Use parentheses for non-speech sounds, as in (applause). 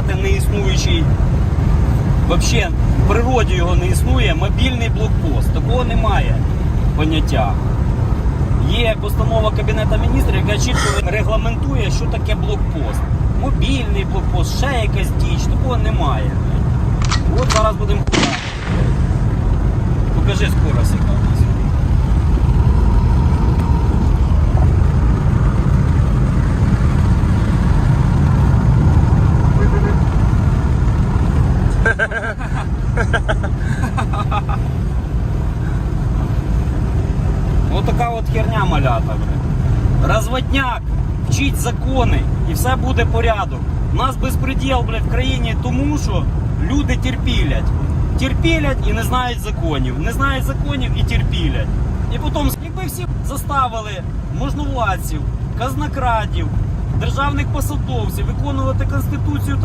назвати неіснуючий. Взагалі, в природі його не існує. Мобільний блокпост. Такого немає поняття. Є постанова Кабінету міністрів, яка чітко регламентує, що таке блокпост. Мобільний блокпост, ще якась діч, такого немає. От зараз будемо. Покажи скорость, яка у нас. (laughs) Ось така от херня малята. Бля. Розводняк, вчіть закони і все буде порядок. У нас безпреділ, блядь, в країні тому, що люди терпілять. Терпілять і не знають законів. Не знають законів і терпілять. І потім, якби всі заставили можновладців, казнокрадів, державних посадовців виконувати конституцію та